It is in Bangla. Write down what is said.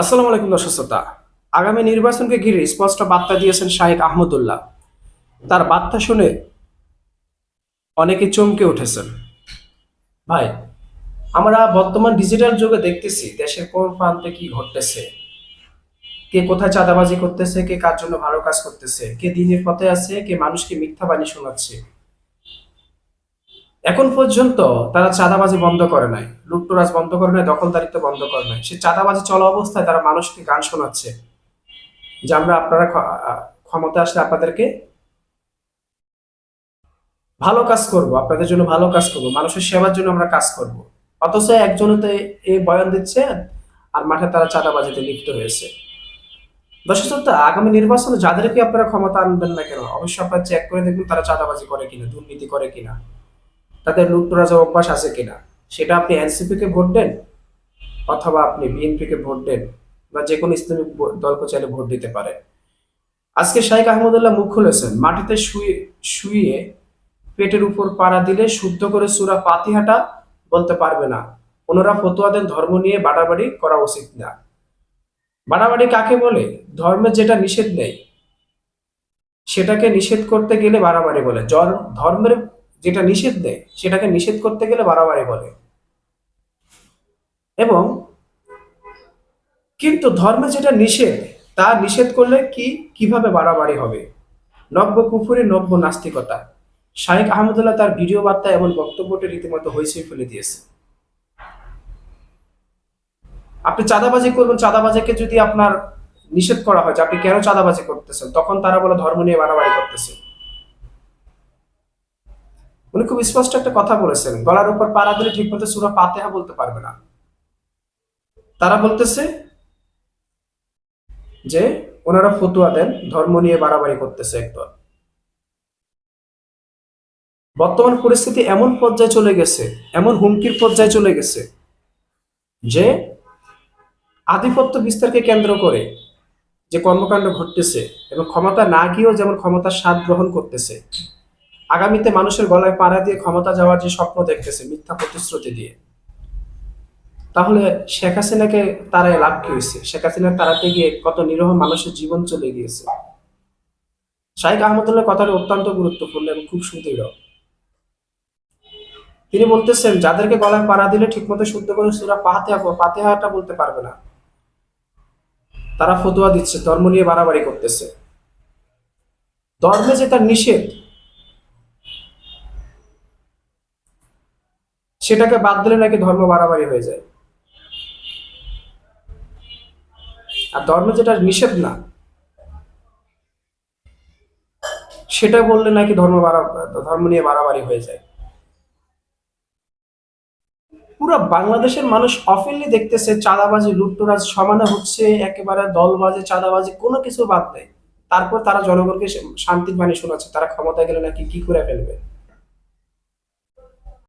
আসসালামু আলাইকুম দর্শক শ্রোতা। আগামী নির্বাচনকে ঘিরে স্পষ্ট বার্তা দিয়েছেন শাহেক আহমদুল্লাহ। তার বার্তা শুনে অনেকে চমকে উঠেছেন। ভাই, আমরা বর্তমান ডিজিটাল যুগে দেখতেছি, দেশের কোন প্রান্তে কি ঘটতেছে? কে কোথায় চাঁদাবাজি করতেছে, কে কার জন্য ভালো কাজ করতেছে, কে দিনের পথে আছে, কে মানুষকে মিথ্যা বাণী শোনাচ্ছে। এখন পর্যন্ত তারা চাঁদাবাজি বন্ধ করে নাই লুট্টরাজ বন্ধ করে নাই দখলদারিত্ব বন্ধ করে নাই। সে চাঁদাবাজি চলা অবস্থায় তারা মানুষকে গান শোনাচ্ছে। যে আমরা আপনারা ক্ষমতা আসলে আপনাদেরকে ভালো কাজ করব আপনাদের জন্য ভালো কাজ করব মানুষের সেবার জন্য আমরা কাজ করব। অথচ একজনতে এই বয়ান দিচ্ছে আর মাঠে তারা চাঁদাবাজিতে লিপ্ত হয়েছে। দর্শক শ্রোতা, আগামী নির্বাচনে যাদেরকে আপনারা ক্ষমতা আনবেন না কেন অবশ্যই আপনারা চেক করে দেখবেন তারা চাঁদাবাজি করে কিনা দুর্নীতি করে কিনা। তাদের লুটতরাজ অভ্যাস আছে কিনা? সেটা আপনি এনসিপি কে ভোট দেন অথবা আপনি বিএনপি কে ভোট দেন বা যে কোনো ইসলামিক দলকে চাইলে ভোট দিতে পারে আজকে শাইখ আহমদুল্লাহ মুখ খুলেছেন, মাটিতে শুয়ে শুয়ে পেটের উপর পাড়া দিলে শুদ্ধ করে সুরা পাতিহাটা বলতে পারবে না। ওনারা ফতোয়া দেন, ধর্ম নিয়ে বাড়াবাড়ি করা উচিত না। বাড়াবাড়ি কাকে বলে? ধর্মের যেটা নিষেধ নেই, সেটাকে নিষেধ করতে গেলে বাড়াবাড়ি বলে। ধর্মের যেটা নিষেধ দেয়, সেটাকে নিষেধ করতে গেলে বাড়াবাড়ি বলে। এবং কিন্তু ধর্মে যেটা নিষেধ, তা নিষেধ করলে কি, কীভাবে বাড়াবাড়ি হবে? নব্য কুফুরি, নব্য নাস্তিকতা। শাহেক আহমদুল্লাহ তার ভিডিও বার্তা এবং বক্তব্যটি রীতিমতো হইচই ফেলে দিয়েছে। আপনি চাঁদাবাজি করবেন, চাঁদাবাজিকে যদি আপনার নিষেধ করা হয় যে আপনি কেন চাঁদাবাজি করতেছেন, তখন তারা বলে ধর্ম নিয়ে বাড়াবাড়ি করতেছে। উনি খুব স্পষ্ট একটা কথা বলেছেন, গলার উপর পাড়া দিলে ঠিক মতো সুরা পাতেহা বলতে পারবে না। তারা বলতেছে যে, ওনারা ফতুয়া দেন, ধর্ম নিয়ে বাড়াবাড়ি করতেছে একদল। বর্তমান পরিস্থিতি এমন পর্যায়ে চলে গেছে, এমন হুমকির পর্যায়ে চলে গেছে যে, আধিপত্য বিস্তারকে কেন্দ্র করে যে কর্মকাণ্ড ঘটতেছে এবং ক্ষমতা না গিয়েও যেমন ক্ষমতার স্বাদ গ্রহণ করতেছে আগামীতে মানুষের গলায় পাড়া দিয়ে ক্ষমতা যাওয়ার যে স্বপ্ন দেখতেছে, মিথ্যা প্রতিশ্রুতি দিয়ে। তাহলে শেখ হাসিনাকে তারাই লাভ কি হয়েছে? শেখ হাসিনা তাড়াতে গিয়ে কত নিরহ মানুষের জীবন চলে গিয়েছে? শাহিক আহমদুল্লাহ কথাটা অত্যন্ত গুরুত্বপূর্ণ এবং খুব সুদৃঢ়। তিনি বলতেছেন, যাদেরকে গলায় পাড়া দিলে ঠিকমতো শুদ্ধ করে সুরা পাহাতে পাতেহাটা বলতে পারবে না। তারা ফতুয়া দিচ্ছে, ধর্ম নিয়ে বাড়াবাড়ি করতেছে। ধর্মে যে তার নিষেধ সেটাকে বাদ দিলে নাকি ধর্ম বাড়াবাড়ি হয়ে যায়। আর ধর্মে যেটা নিষেধ না, সেটা বললে নাকি ধর্ম বাড়া, ধর্ম নিয়ে বাড়াবাড়ি হয়ে যায়। পুরো বাংলাদেশের মানুষ অফিনলি দেখতেছে চাঁদাবাজি লুট্টরাজ সমানে হচ্ছে, একেবারে দলবাজি, চাঁদাবাজি, কোনো কিছু বাদ নেই। তারপর তারা জনগণকে শান্তির বাণী শোনাচ্ছে, তারা ক্ষমতায় গেলে নাকি কি করে ফেলবে?